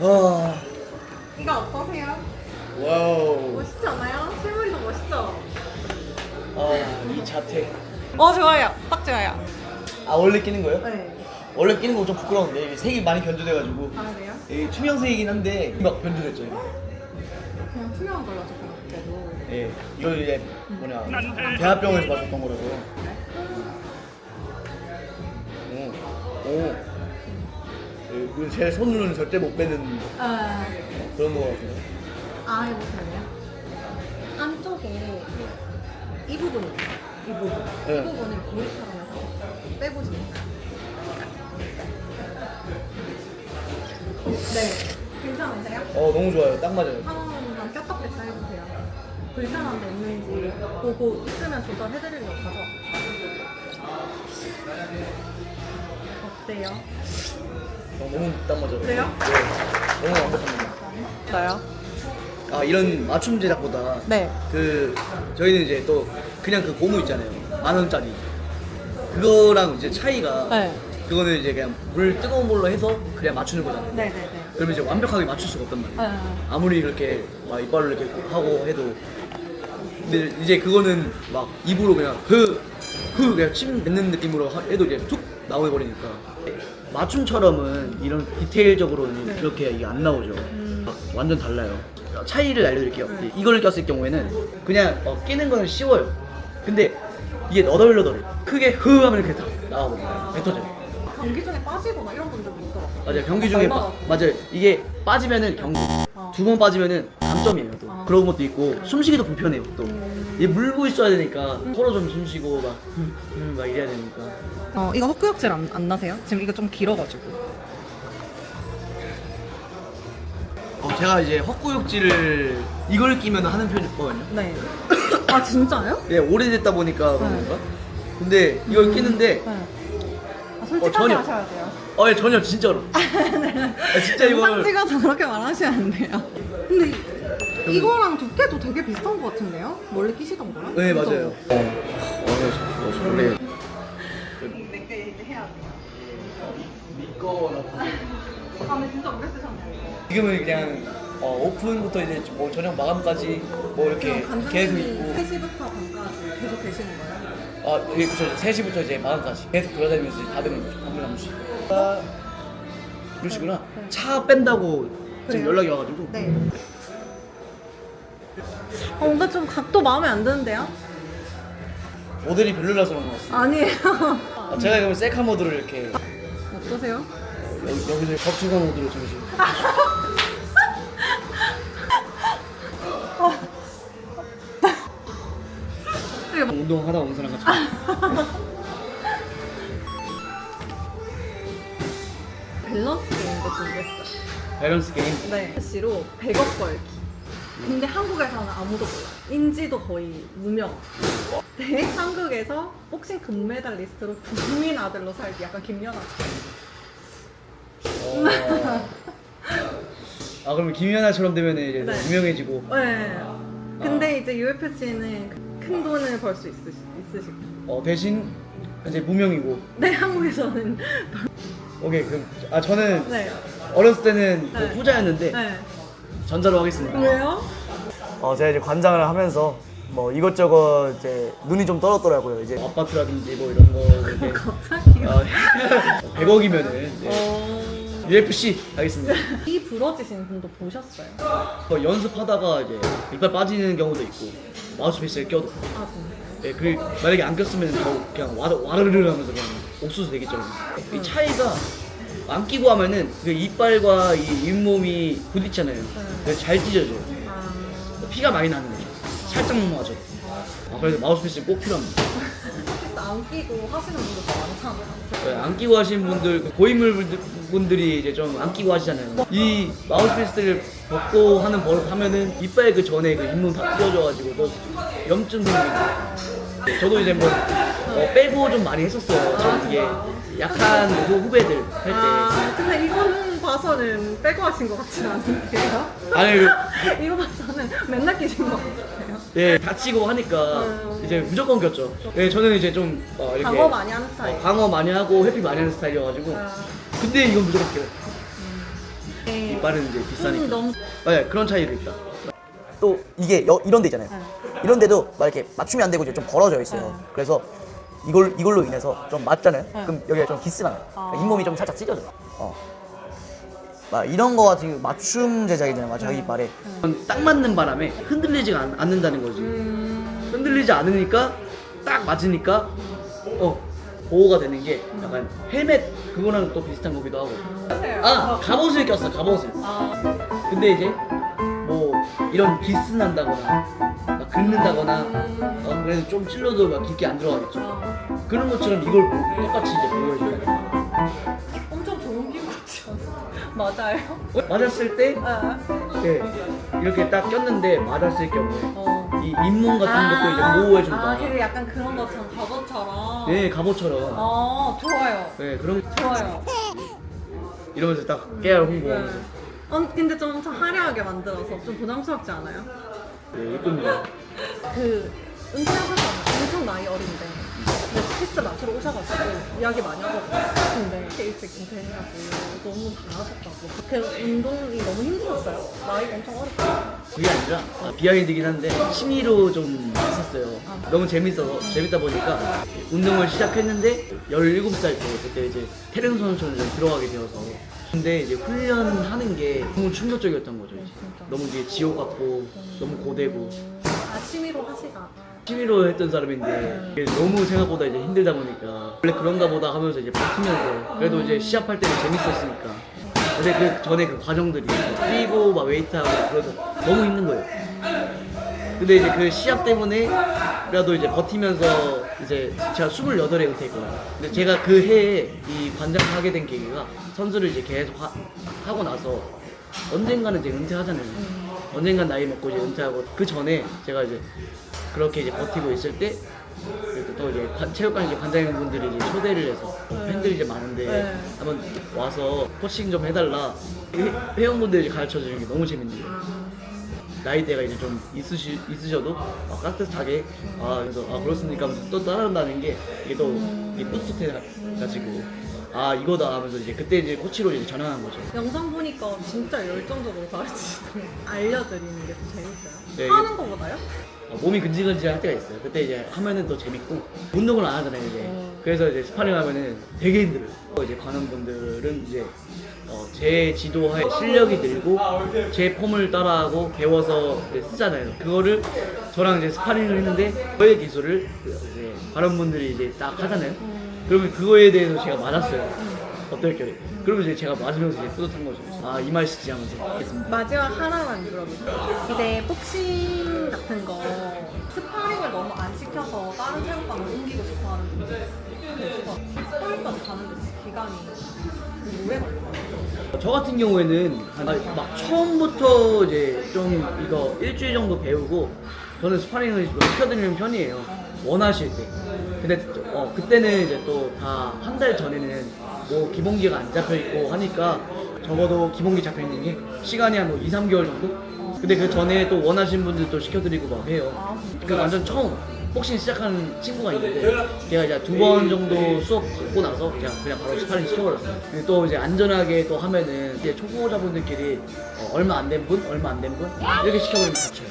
아, 이거 어떠세요? 와우. 멋있지 않아요? 실물이 더 멋있죠? 아, 이 자태. 어 좋아요. 딱 좋아요. 아, 원래 끼는 거예요? 네. 원래 끼는 거 좀 부끄러운데 이게 색이 많이 변조돼가지고 아 그래요? 이 투명색이긴 한데 막 변조됐죠. 그냥 투명한 걸로 조금 그래도. 예, 이거 이제 뭐냐 대합병원에서 마셨던 거라서. 오, 오. 예, 제 손으로는 절대 못 빼는 아, 그런 거 같아요. 아 이거 되네요. 안쪽에 이 부분 이 부분 이 네. 부분을 고리처럼 해서 빼보시면. 네. 괜찮으세요? 어, 너무 좋아요. 딱 맞아요. 한 번만 꼈다 뺐다 해보세요. 불편한 데 있는지 보고 있으면 조절해드리려고 가져왔 어때요? 어, 너무 딱 맞아요. 그래요? 네, 너무 완벽합니다. 저요? 아, 이런 맞춤 제작보다 네. 그 저희는 이제 또 그냥 그 고무 있잖아요 만 원짜리 그거랑 이제 차이가 네. 그거는 이제 그냥 물 뜨거운 물로 해서 그냥 맞추는 거잖아요 네네네. 그러면 이제 완벽하게 맞출 수가 없단 말이에요 네. 아무리 이렇게 막 이빨을 이렇게 하고 해도 근데 이제 그거는 막 입으로 그냥 흐흐 그냥 침 뱉는 느낌으로 하- 해도 이제 툭 나와버리니까. 맞춤처럼은 이런 디테일적으로는 네. 그렇게 이게 안 나오죠. 음. 막 완전 달라요. 차이를 알려드릴게요. 이걸 꼈을 경우에는 그냥 어, 끼는 거는 쉬워요. 근데 이게 너덜너덜해. 크게 흐 하면 이렇게 다 나와버려요. 뱉어져요 경기 중에 빠지거나 이런 분들도 있더라고요. 맞아요 경기 중에 빠, 얼마나? 맞아요 이게 빠지면은 경기 어. 두 번 빠지면은 감점이에요 또 아. 그런 것도 있고 숨쉬기도 불편해요 또 음. 물고 있어야 되니까 서로 좀 숨쉬고 막, 음, 음, 막 이래야 되니까 어, 이거 헛구역질 안, 안 나세요? 지금 이거 좀 길어가지고. 어, 제가 이제 헛구역질을 이걸 끼면 하는 편이거든요 네. 아 진짜요? 네 오래됐다 보니까 그런 네. 건가? 근데 이걸 끼는데 네. 아, 솔직하게 어, 전혀. 하셔야 돼요. 어, 예, 전혀 진짜로 아, 진짜 이걸 영상 찍어서 그렇게 말하시면 안 돼요. 근데 이- 이거랑 두께도 되게 비슷한 것 같은데요? 원래 끼시던 거랑? 네? 맞아요 어, 어, 저 원래 몇개 이제 해야 돼요. 믿거나 아 근데 진짜 오래 쓰셨네요. 지금은 그냥 어, 오픈부터 이제 뭐 저녁 마감까지 뭐 이렇게 계속 있고 3시부터 밤까지 계속 계시는 거예요? 아, 예, 그쵸. 3시부터 이제 마감까지 계속 돌아다니면서 이제 분한 분씩. 아, 그러시구나. 네. 차 뺀다고 지금 그래요? 연락이 와가지고. 네. 어, 뭔가 좀 각도 마음에 안 드는데요? 모델이 별로라서 그런 것 같습니다. 아니에요. 아, 제가 그러면 셀카 모드를 이렇게 어떠세요? 여기, 여기서 격투가 모드로 잠시. 운동하다 온 사람 같이. 밸런스 게임도 준비했어요. 밸런스 게임. 네. 씨로 100억 벌기. 근데 한국에서는 아무도 몰라. 인지도 거의 무명. 네, 한국에서 복싱 금메달리스트로 국민 아들로 살기. 약간 김연아. 어... 아, 그러면 김연아처럼 되면 이제 네. 유명해지고. 네. 근데 이제 UFC는 큰 돈을 벌 수 있으시, 있으시고. 어, 대신 이제 무명이고. 네, 한국에서는. 오케이, 그럼. 아, 저는 네. 어렸을 때는 그 네. 후자였는데 네. 전자로 하겠습니다. 왜요? 어, 제가 이제 관장을 하면서 뭐 이것저것 이제 눈이 좀 떨었더라고요. 이제 아파트라든지 뭐 이런 거 이렇게 갑자기요? 어, 100억이면은 어... UFC 하겠습니다. 이 부러지신 분도 보셨어요? 뭐 연습하다가 이제 이빨 빠지는 경우도 있고 마우스피스를 껴도 아? 예, 그 만약에 안 꼈으면 더 그냥 와, 와르르 하면서 그냥 옥수수 되겠죠. 이 차이가 안 끼고 하면은 그 이빨과 이 잇몸이 부딪잖아요. 그래서 잘 찢어져. 요 아... 피가 많이 나는 거죠. 살짝 넘어가죠. 아, 그래서 마우스피스는 꼭 필요합니다. 안 끼고 하시는 분들 더 많잖아요. 네, 안 끼고 하시는 분들, 그 고인물 분들- 분들이 이제 좀 안 끼고 하시잖아요. 이 마우스피스를 벗고 하는 버릇 하면은 이빨 그 전에 그 잇몸 다 찢어져가지고 또 염증 생기고. 저도 이제 뭐 어, 빼고 좀 많이 했었어요. 저 이게 약한 후- 후배들 할 때. 아, 근데 이거는 봐서는 빼고 하신 것 같지 않은데요? 아니, 그, 이거 봐서는 맨날 끼신 것 같아요. 예, 다치고 하니까 음. 이제 무조건 꼈죠. 예, 저는 이제 좀 어, 이렇게 방어 많이 하는 스타일. 어, 방어 많이 하고 회피 많이 하는 스타일이어가지고 아, 근데 이건 무조건 껴요. 네. 이빨은 이제 비싸니까. 음, 너무 네, 그런 차이도 있다. 또 이게 여- 이런 데 있잖아요. 네. 이런 데도 막 이렇게 맞춤이 안 되고 이제 좀 벌어져 있어요. 네. 그래서 이걸 이걸로 인해서 좀 맞잖아요. 네. 그럼 여기가 좀 기스가 나요. 아. 잇몸이 좀 살짝 찢어져. 어. 막 이런 거 같은 맞춤 제작이잖아요. 막 네. 자기 말에. 딱 맞는 바람에 흔들리지가 않, 않는다는 거지. 음, 흔들리지 않으니까 딱 맞으니까 어 보호가 되는 게 약간 헬멧 그거랑 또 비슷한 거기도 하고. 아 갑옷을 꼈어 갑옷을. 아, 근데 이제 뭐 이런 기스 난다거나 막 긁는다거나 어, 그래도 좀 찔러도 막 깊게 안 들어가겠죠. 아, 그런 것처럼 이걸 보- 똑같이 이제 보호해줘야 돼. 맞아요. 맞았을 때 아, 네, 이렇게 딱 꼈는데 맞았을 경우에 어. 이 잇몸 같은 것도 이제 보호해준다. 아, 그 약간 그런 것처럼 갑옷처럼. 네 갑옷처럼. 어, 좋아요. 네 그런 좋아요. 이러면서 딱 깨알 홍보하면서. 네. 어, 근데 좀 엄청 화려하게 만들어서 좀 부담스럽지 않아요? 네, 이쁩니다. 그 은퇴하셨잖아요. 엄청 나이 어린데. 근데 스피스 맞추러 오셔가지고 이야기 많이 하거든요. 근데 이렇게 일찍 은퇴해가지고 너무 잘하셨다고. 그 운동이 너무 힘들었어요. 나이가 엄청 어렸어요. 그게 아니라 아, 비하인드긴 한데 취미로 좀 했었어요. 너무 재밌어서 재밌다 보니까 운동을 시작했는데 17살 때 그때 이제 태릉 선수촌에 좀 들어가게 되어서 근데 이제 훈련하는 게 너무 충격적이었던 거죠. 이제. 진짜. 너무 이제 지옥 같고 너무 고되고 아, 취미로 하시다가. 취미로 했던 사람인데 이게 너무 생각보다 이제 힘들다 보니까 원래 그런가 보다 하면서 이제 버티면서 그래도 이제 시합할 때는 재밌었으니까 근데 그 전에 그 과정들이 뛰고 막 웨이트하고 그래서 너무 힘든 거예요. 근데 이제 그 시합 때문에라도 이제 버티면서 이제 제가 28에 은퇴했거든요. 근데 제가 그 해에 이 관장을 하게 된 계기가 선수를 이제 계속 하, 고 나서 언젠가는 이제 은퇴하잖아요 언젠간 나이 먹고 이제 은퇴하고 그 전에 제가 이제 그렇게 이제 버티고 있을 때 그래도 또 이제 관- 체육관 이제 관장님분들이 이제 초대를 해서 팬들이 이제 많은데 네. 한번 와서 코칭 좀 해달라. 회- 회원분들이 이제 가르쳐 주는 게 너무 재밌네요. 나이대가 이제 좀 있으시, 있으셔도 아, 깍듯하게 아 그래서 아 그렇습니까? 하면서 또 따라한다는 게 이게 또 이게 뿌듯해가지고 아 이거다 하면서 이제 그때 이제 코치로 이제 전환한 거죠. 영상 보니까 진짜 열정적으로 가르치시더라고요. 알려드리는 게 더 재밌어요. 네, 하는 거보다요? 어, 몸이 근질근질 할 때가 있어요. 그때 이제 하면은 또 재밌고 운동을 안 하잖아요 이제. 어. 그래서 이제 스파링 하면은 되게 힘들어요. 또 이제 관원분들은 이제 어, 제 지도하에 실력이 늘고 제 폼을 따라하고 배워서 이제 쓰잖아요. 그거를 저랑 이제 스파링을 했는데 저의 기술을 그 이제 관원분들이 이제 딱 하잖아요. 그러면 그거에 대해서 제가 맞았어요. 어떨 결에. 그러면 이제 제가 맞으면서 이제 뿌듯한 거죠. 아이 맛이지 하면서 했습니다. 마지막 하나만 물어볼게요. 이제 복싱 같은 거 스파링을 너무 안 시켜서 다른 체육관을 옮기고 싶어 하는 분들 스파링까지 가는데 기간이 오래 걸려요. 저 같은 경우에는 한- 아니, 막 처음부터 이제 좀 이거 일주일 정도 배우고 저는 스파링을 좀 시켜드리는 편이에요. 원하실 때. 근데 어, 그때는 이제 또 다 한 달 전에는 뭐 기본기가 안 잡혀 있고 하니까 적어도 기본기 잡혀 있는 게 시간이 한 뭐 2, 3개월 정도? 근데 그 전에 또 원하시는 분들도 시켜드리고 막 해요. 그 완전 처음 복싱 시작하는 친구가 있는데 걔가 이제 두 번 정도 수업 듣고 나서 그냥 그냥 바로 스파링 시켜버렸어요. 근데 또 이제 안전하게 또 하면은 이제 초보자분들끼리 어, 얼마 안 된 분, 얼마 안 된 분 이렇게 시켜버리면 다쳐요.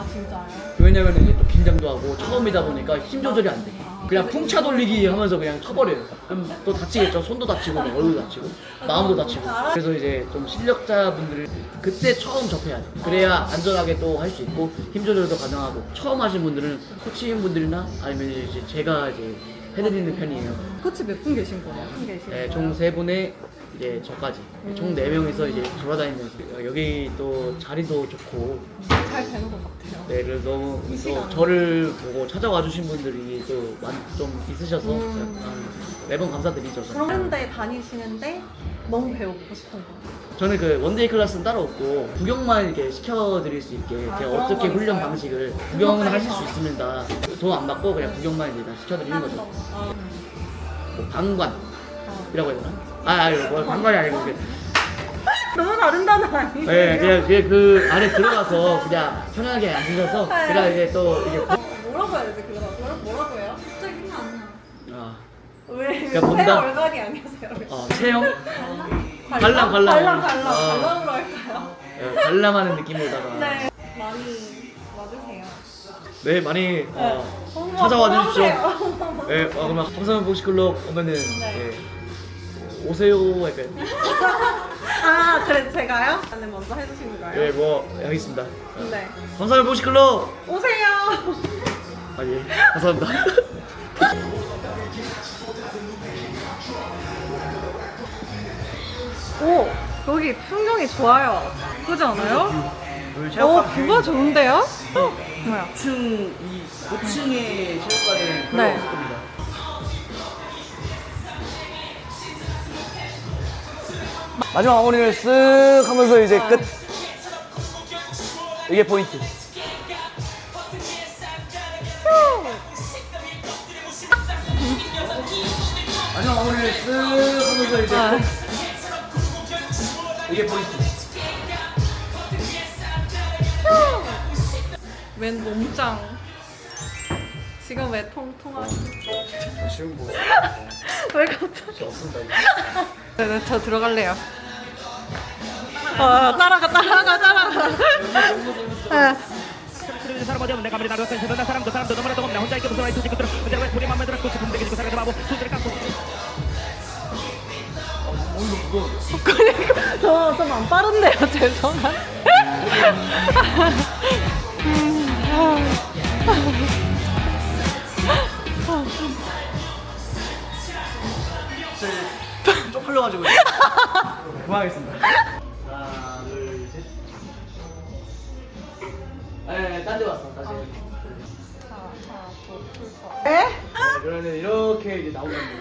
아 진짜요? 왜냐면 이제 또 긴장도 하고 처음이다 보니까 힘 조절이 안 돼. 그냥 풍차 돌리기 하면서 그냥 쳐버려요. 그럼 또 다치겠죠. 손도 다치고 막 얼굴도 다치고 마음도 다치고. 그래서 이제 좀 실력자분들을 그때 처음 접해야 돼. 그래야 안전하게 또 할 수 있고 힘 조절도 가능하고 처음 하신 분들은 코치님분들이나 아니면 이제 제가 이제 해드리는 편이에요. 코치 몇 분 계신 거예요? 한 계신 네? 총 세 분에 이제 저까지 총 네 명이서 이제 돌아다니면서 여기 또 자리도 좋고 잘 되는 것 같아요. 네, 그래서 너무 이 또 시간에. 저를 보고 찾아와 주신 분들이 또좀 있으셔서 음. 약간 매번 감사드리죠. 저는. 그런 데 다니시는데 너무 배우고 싶은 거. 저는 그 원데이 클래스는 따로 없고 구경만 이렇게 시켜드릴 수 있게 아, 제가 그런 어떻게 거 훈련 있어요? 방식을 구경은 하실 수 있습니다. 돈 안 받고 그냥 구경만 이제 다 시켜드리는 거죠. 아, 뭐 방관이라고 아. 해야 되나? 아, 아니 뭐 방관이 아니고 이게 너무 다른 단어 아니에요? 네, 그냥, 그냥 그 안에 들어가서 그냥 편하게 앉으셔서 그냥 이제 또 이게 보- 뭐라고 해야 되지 그거 뭐라- 뭐라고 해요? 갑자기 생각 안 나. 아, 왜? 본다? 새 얼간이 아니었어요? 어, 체형 관람? 관람, 관람. 관람 아. 관람으로 할까요? 예, 관람하는 느낌으로다가 네 많이 와주세요 네, 많이 어, 어머, 찾아와 주십시오. 네, 어, 그러면 감사합니다 보시클럽 오면은 네. 예, 오세요 약간 아 그래 제가요? 네 먼저 해주시는 거예요? 예, 뭐 하겠습니다. 네 감사합니다 보시클럽. 오세요 아 예, 감사합니다. 오 여기 풍경이 좋아요 그지 않아요? 그오 체육관 뷰가 좋은데요? 뭐야 5층 이 5층의 체육관은 별로 네. 없을 겁니다. 마지막 마무리를 쓱 하면서 이제 아. 끝. 이게 포인트. 마지막 마무리를 쓱 하면서 이제 아. 끝. 이게 포인트. 웬 몸짱 지금 왜 통통하지? 지금 뭐 왜 갑자기 없습니다. 네 네 저 들어갈래요 어 따라가 따라가 따라가 네. 그런 사람 어디 없네 가만히 나가서 세던 사람도 사람도 너무나도 없네 혼자 있게 무서워 있을 수 있고 근데 왜 우리 맘에 들었고 싶은데 기지고 살아가서 바보 손들을 감고 저좀안 빠른데요 죄송한 쪽팔려가지고 그만하겠습니다. 하나, 둘, 셋. 네, 딴데 왔어, 다시. 네? 네, 그러면 이렇게 이제 나오면